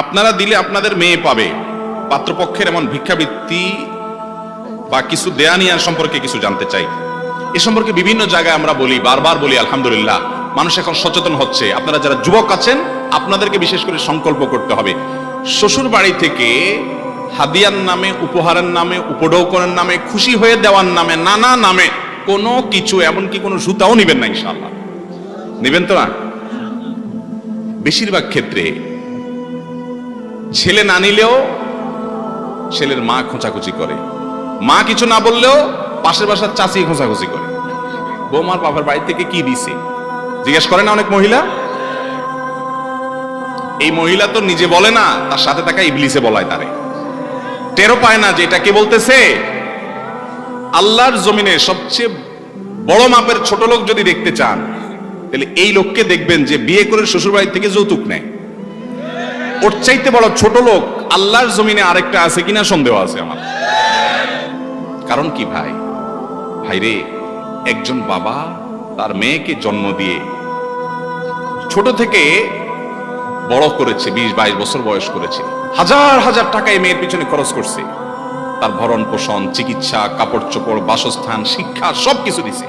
আপনারা দিলে আপনাদের মেয়ে পাবে। পাত্রপক্ষের এমন ভিক্ষাবৃত্তি বা কিছু দেয়া নেওয়ার সম্পর্কে কিছু জানতে চাই। এ সম্পর্কে বিভিন্ন জায়গায় আমরা বলি, বারবার বলি, আলহামদুলিল্লাহ। মানুষ এখন সচেতন হচ্ছে। আপনারা যারা যুবক আছেন, আপনাদেরকে বিশেষ করে সংকল্প করতে হবে। শ্বশুর বাড়ি থেকে হাদিয়ার নামে, উপহারের নামে, উপঢৌকনের নামে, খুশি হয়ে দেওয়ার নামে, নানা নামে কোনো কিছু, এমনকি কোনো সুতাও নিবেন না, ইনশাআল্লাহ। নিবেন তো না? বেশিরভাগ ক্ষেত্রে ছেলে না নিলেও ছেলের মা খোঁচাখুচি করে। মা কিছু না বললেও পাশের বাসার চাচি খোঁচাখুচি করে। বৌমার বাবার বাড়ি থেকে কি দিছে? জিজ্ঞেস করে না অনেক মহিলা? এই মহিলা তো নিজে বলে না, তার সাথে থাকা ইবলিসে বলায় তারে। টেরো পায় না যে এটা কে বলতেছে। আল্লাহর জমিনে সবচেয়ে বড় মাপের ছোট লোক যদি দেখতে চান, তাহলে এই লোককে দেখবেন যে বিয়ে করে শ্বশুর বাড়ি থেকে যৌতুক নেয়। ওর চাইতে বড় ছোট লোক আল্লাহর জমিনে আরেকটা আছে কিনা সন্দেহ আছে আমার। কারণ কি ভাই? ভাইরে একজন বাবা তার মেয়েকে জন্ম দিয়ে ছোট থেকে বড় করেছে, বিশ, বাইশ বছর বয়স করেছে। হাজার হাজার টাকা এই মেয়ের পিছনে খরচ করছে। তার ভরণ পোষণ, চিকিৎসা, কাপড় চোপড়, বাসস্থান, শিক্ষা, সবকিছু দিছে।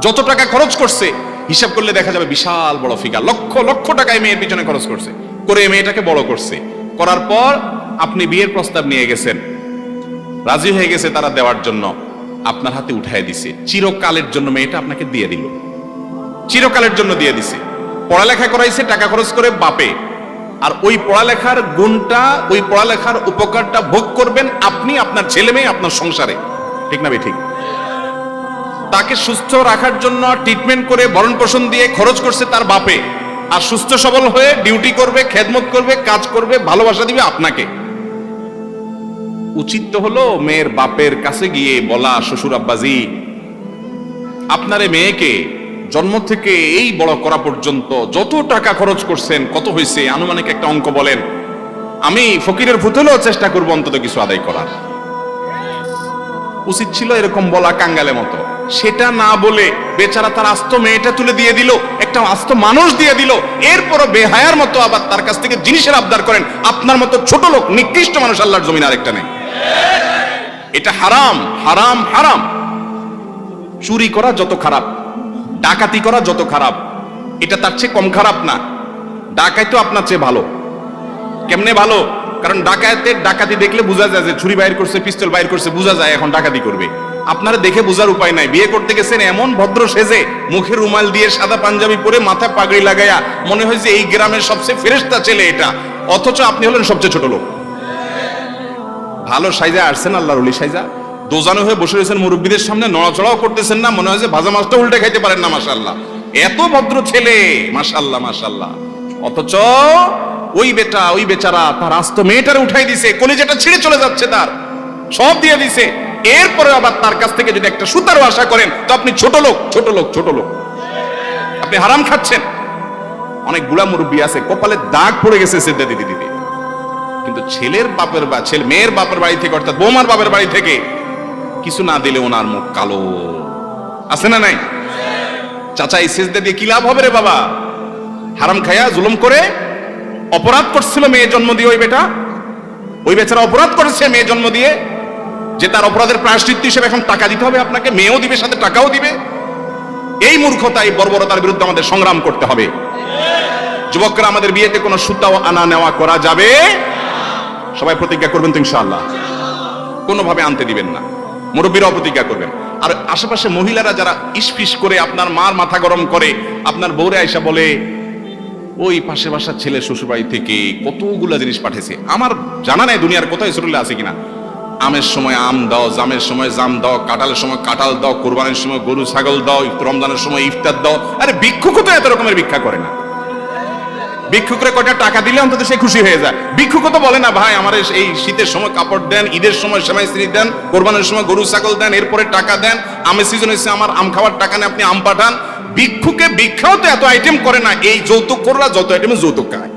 যত টাকা খরচ করছে, হিসাব করলে দেখা যাবে বিশাল বড় ফিগার লক্ষ লক্ষ টাকায় মেয়ের পিছনে খরচ করছে। করে মেয়েটাকে বড় করছে। করার পর আপনি বিয়ের প্রস্তাব নিয়ে গেছেন। রাজি হয়ে গেছে তারা দেওয়ার জন্য। আপনার হাতে উঠায় দিছে। চিরকালের জন্য মেয়েটা আপনাকে দিয়ে দিল। চিরকালের জন্য দিয়ে দিছে। পড়ালেখা করাইছে, টাকা খরচ করে বাপে। আর ওই পড়ালেখার গুণটা, ওই পড়ালেখার উপকারটা ভোগ করবেন আপনি, আপনার ছেলে মেয়ে, আপনার সংসারে। ঠিক না ঠিক তাকে সুস্থ রাখার জন্য ট্রিটমেন্ট করে ভরণ পোষণ দিয়ে খরচ করছে তার বাপে। আর সুস্থ সবল হয়ে ডিউটি করবে, খেদমত করবে, কাজ করবে, ভালোবাসা দিবে আপনাকে। উচিত তো হলো মেয়ের বাপের কাছে গিয়ে বলা, শ্বশুর আব্বাজি, আপনার মেয়েকে জন্ম থেকে এই বড় করা পর্যন্ত যত টাকা খরচ করছেন, কত হয়েছে, আনুমানিক একটা অঙ্ক বলেন। আমি ফকিরের ভূত হলেও চেষ্টা করব অন্তত কিছু আদায় করার। উচিত ছিল এরকম বলা কাঙ্গালের মতো। সেটা না বলে বেচারা তার আস্ত মেয়েটা তুলে দিয়ে দিল, একটা আস্ত মানুষ দিয়ে দিল। এরপরও বেহায়ার মতো আবার তার কাছ থেকে জিনিসের আবদার করেন। আপনার মতো ছোট লোক, নিকৃষ্ট মানুষ আল্লাহর জমিন আরেকটা নেই। এটা হারাম হারাম হারাম। চুরি করা যত খারাপ, ডাকাতি করা যত খারাপ, এটা তার চেয়ে কম খারাপ না। ডাকাই তো আপনার চেয়ে ভালো। কেমনে ভালো? কারণ ডাকাতের ডাকাতি দেখলে বোঝা যায় যে ছুরি বাইর করছে, পিস্তল বাইর করছে, বোঝা যায় এখন ডাকাতি করবে। আপনারা দেখে বোঝার উপায় নাই। বিয়ে করতে গেছেন এমন ভদ্র সেজে, মুখে রুমাল দিয়ে সাদা পাঞ্জাবি পরে মাথায় পাগড়ি লাগাইয়া মনে হয় যে এই গ্রামের সবচেয়ে ফেরেস্তা ছেলে এটা। অথচ আপনি হলেন সবচেয়ে ছোট লোক। ভালো সাইজা আসছেন আল্লাহর সাইজা। দোজানো হয়ে বসে রয়েছেন মুরব্বীদের সামনে, নড়াচড়াও করতেছেন না, মনে হয় যে ভাজা মাছটা উল্টে খাইতে পারেন না মাশাল্লাহ এত ভদ্র ছেলে মাশাল্লাহ মাশাল্লাহ অথচ ওই বেটা, ওই বেচারা তার আস্ত মেয়েটারে উঠাই দিছে, কলিজাটা ছিঁড়ে চলে যাচ্ছে তার। সব দিয়ে দিছে। এরপরে আবার তার কাছ থেকে যদি একটা সুতারও আশা করেন, তো আপনি ছোট লোক ছোট লোক ছোট লোক। আপনি হারাম খাচ্ছেন। অনেক বুড়া মুরব্বী আছে, কপালে দাগ পড়ে গেছে সেদ্ধা দিদি দিদি কিন্তু ছেলের বাপের বা ছেলে মেয়ের বাপের বাড়ি থেকে, অর্থাৎ বৌমার বাপের বাড়ি থেকে কিছু না দিলে ওনার মুখ কালো। আছে না নাই? চাচা, এই সেজদা দিয়ে কি লাভ হবে রে বাবা? হারাম খায়া জুলুম করে অপরাধ করছিল মেয়ে জন্ম দিয়ে ওই বেটা? ওই বেচারা অপরাধ করেছে মেয়ে জন্ম দিয়ে। যে তার অপরাধের প্রায়শ্চিত্ত হিসেবে এখন টাকা দিতে হবে আপনাকে, মেয়েও দিবে, সাথে টাকাও দিবে। এই মূর্খতা এই বর্বরতার বিরুদ্ধে আমাদের সংগ্রাম করতে হবে। যুবকরা, আমাদের বিয়েতে কোনো সুতাও আনা নেওয়া করা যাবে সবাই প্রতিজ্ঞা করবেন তো ইনশাআল্লাহ। কোনোভাবে আনতে দিবেন না। মুরব্বীরাও প্রতিজ্ঞা করবেন। আর আশেপাশে মহিলারা যারা ইসফিস করে আপনার মার মাথা গরম করে, আপনার বউরে আইসা বলে, ওই পাশে বাসার ছেলে শ্বশুরবাড়ি থেকে কতগুলা জিনিস পাঠিয়েছে। আমার জানা নাই দুনিয়ার কোথায় শরীরে আছে কিনা। আমের সময় আম দাও, জামের সময় জাম দাও, কাঁঠালের সময় কাঁঠাল দাও, কোরবানির সময় গরু, ছাগল দাও, রমজানের সময় ইফতার দাও। আরে ভিক্ষুকও তো এত রকমের ভিক্ষা করে না। ভিক্ষুকরে কটা টাকা দিলে অন্তত সে খুশি হয়ে যায়। ভিক্ষুক তো বলে না, ভাই, আমার এই শীতের সময় কাপড় দেন, ঈদের সময় সেমাই স্ত্রী দেন, কোরবানের সময় গরু, ছাগল দেন, এরপরে টাকা দেন, আমের সিজন এসে আমার আম খাওয়ার টাকা নেই আপনি আম পাঠান। ভিক্ষুকে ভিক্ষাও তো এত আইটেম করে না, এই যৌতুক কররা যত আইটেমে যৌতুক খায়।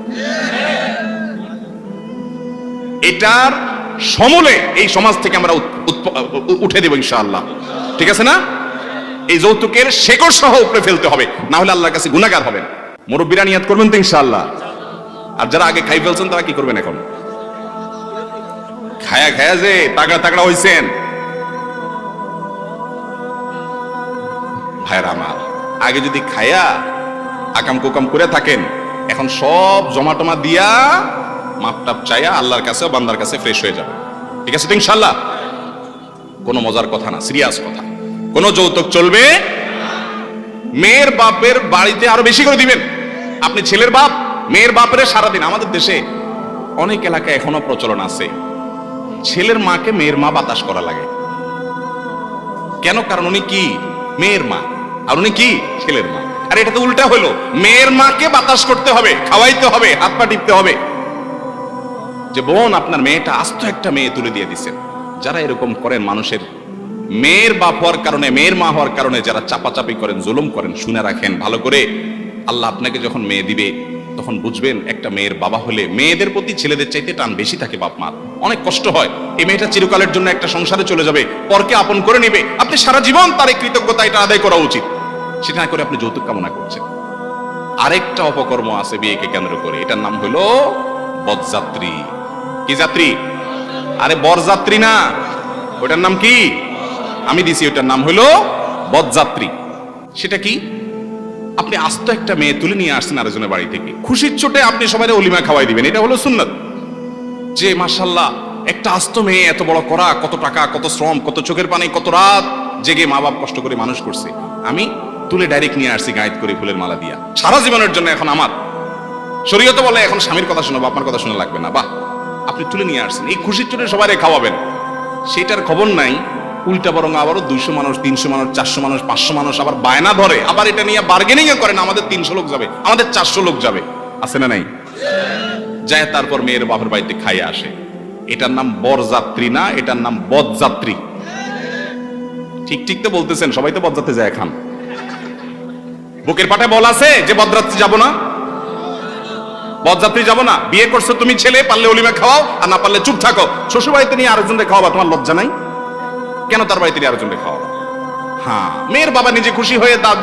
এটার সমূলে এই সমাজ থেকে আমরা উঠে দেব ইনশাআল্লাহ। ঠিক আছে না? এই যৌতুকের শেকড় সহ উপরে ফেলতে হবে, না হলে আল্লাহর কাছে গুণাগার হবেন। মুরব্বীরা নিয়াত করবেন তো ইনশাআল্লাহ। আর যারা আগে খাই ফেলছেন, তারা কি করবেন এখন? খায়া খায়া যে তাগড়া তাগড়া হইছেন। ভাইরা আমার, আগে যদি খায়া আকাম কুকাম করে থাকেন, এখন সব জমা টমা দিয়া মাপটাপ চাইয়া আল্লাহর কাছে বান্দার কাছে ফ্রেশ হয়ে যাবে। ঠিক আছে তো ইনশাল্লাহ কোনো মজার কথা না সিরিয়াস কথা। কোনো যৌতুক চলবে মেয়ের বাপের বাড়িতে আরও বেশি করে দিবেন। আপনি ছেলের বাপ, মেয়ের বাপের সারাদিন। আমাদের দেশে অনেক এলাকায় এখনও প্রচলন আছে। ছেলের মাকে মেয়ের মা বাতাস করা লাগে। কেন? কারণ উনি কি? মেয়ের মা। আর উনি কি? ছেলের মা। আর এটা তো উল্টা হলো। মেয়ের মাকে বাতাস করতে হবে, খাওয়াইতে হবে, হাত পা টিপতে হবে। যে বোন আপনার মেয়েটা আস্ত একটা মেয়ে তুলে দিয়ে দিচ্ছেন যারা এরকম করেন মানুষের মেয়ের বাপ হওয়ার কারণে, মেয়ের মা হওয়ার কারণে যারা চাপাচাপি করেন, জুলুম করেন, শুনে রাখেন, ভালো করে আল্লাহ আপনাকে যখন মেয়ে দিবে, তখন বুঝবেন একটা মেয়ের বাবা হলে মেয়েদের প্রতি ছেলেদের চাইতে টান বেশি থাকে বাপ মার। অনেক কষ্ট হয়। এই মেয়েটা চিরকালের জন্য একটা সংসারে চলে যাবে, পরকে আপন করে নেবে। আপনি সারা জীবন তার এই কৃতজ্ঞতা এটা আদায় করা উচিত। সেটা করে আপনি যৌতুক কামনা করছেন। আরেকটা অপকর্ম আছে বিয়েকে কেন্দ্র করে। এটার নাম হলো বদযাত্রী। কি যাত্রী? আরে বরযাত্রী না। ওটার নাম কি? আমি দিছি, ওটার নাম হলো বদযাত্রী সেটা কি? আপনি আস্ত একটা মেয়ে তুলে নিয়ে আসছেন আরেকজনের বাড়ি থেকে। খুশির চোটে আপনি সবাই অলিমা খাওয়াই দিবেন, এটা হলো সুন্নত। যে মাসাল্লাহ একটা আস্ত মেয়ে এত বড় করা, কত টাকা, কত শ্রম, কত চোখের পানি, কত রাত জেগে মা বাপ কষ্ট করে মানুষ করছে। আমি তুলে ডাইরেক্ট নিয়ে আসছি গাইড করে ফুলের মালা দিয়া। সারা জীবনের জন্য এখন আমার। শরীয়ত বলে এখন স্বামীর কথা শোনাবো আপনার কথা শোনা লাগবে না, বাহ। আপনি তুলে নিয়ে আসছেন। এই খুশির চোটে সবাই খাওয়াবেন। সেটার খবর নাই। উল্টা বরং আবারও দুইশো মানুষ, তিনশো মানুষ, চারশো মানুষ, পাঁচশো মানুষ আবার বায়না ধরে। আবার এটা নিয়ে বার্গেনিং করেন, আমাদের তিনশো লোক যাবে। আমাদের চারশো লোক যাবে। আছে না নাই? যায় তারপর মেয়ের বাপের বাড়িতে খাইয়ে আসে। এটার নাম বরযাত্রী না, এটার নাম বদযাত্রী। ঠিক ঠিক তো বলতেছেন, সবাই তো বদযাত্রী যায় খান। বুকের পাটে বল আছে যে বদযাত্রী যাব না? বদযাত্রী যাব না। বিয়ে করছ তুমি ছেলে, পারলে অলিমা খাওয়াও, আর না পারলে চুপ থাকো। শ্বশুর বাড়িতে নিয়ে আরেকজনকে খাওয়াবা, তোমার লজ্জা নাই? কেন তার বাড়িতে নিয়ে আরেকজনকে খাওয়াবা? হ্যাঁ মেয়ের বাবা নিজে খুশি হয়ে তা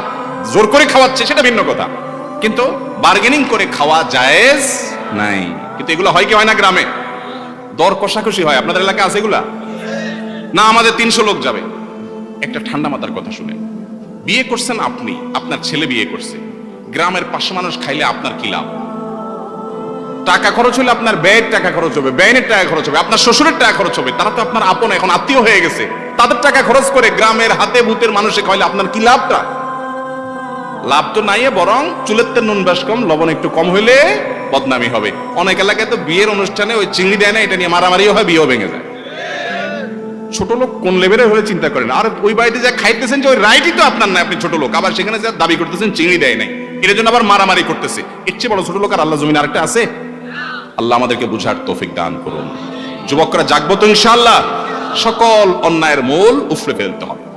জোর করে খাওয়াচ্ছে, সেটা ভিন্ন কথা। কিন্তু বার্গেনিং করে খাওয়া জায়েজ নাই। কিন্তু এগুলো হয় কি হয় না গ্রামে? দর কষাকষি হয়। আপনাদের এলাকা আছে এগুলা? না, আমাদের তিনশো লোক যাবে। একটা ঠান্ডা মাথার কথা শুনে। বিয়ে করছেন আপনি, আপনার ছেলে বিয়ে করছে। গ্রামের পাশে মানুষ খাইলে আপনার কি লাভ? টাকা খরচ হলে আপনার ব্যয়ের টাকা খরচ হবে ব্যয়ের টাকা খরচ হবে, আপনার শ্বশুরের টাকা খরচ হবে, তারা তো আপনার আপন, এখন আত্মীয় হয়ে গেছে। তাদের টাকা খরচ করে গ্রামের হাতে ভূতের মানুষে খাইলে আপনার কি লাভটা? লাভ তো নাই বরং চুলের তেল নুন বেশ কম, লবণ একটু কম হইলে বদনামি হবে। অনেক এলাকায় তো বিয়ের অনুষ্ঠানে ওই চিংড়ি দেয় না, এটা নিয়ে মারামারিও হয়, বিয়েও ভেঙে যায়। ছোট লোক কোন লেভেলের হয়ে চিন্তা করেন আর ওই বাড়িতে যা খাইতেছেন যে ওই রাইটই তো আপনার না, আপনি ছোট লোক। আবার সেখানে যা দাবি করতেছেন, চিংড়ি দেয় নাই। এর জন্য আবার মারামারি করতেছে। এর চেয়ে বড় ছোট লোক আর আল্লাহ জমিন আরেকটা আছে। আল্লাহ আমাদেরকে বুঝার তৌফিক দান করুন। যুবকরা জাগবো তো ইনশাআল্লাহ। সকল অন্যায়ের মূল উফরে ফেলতে হবে।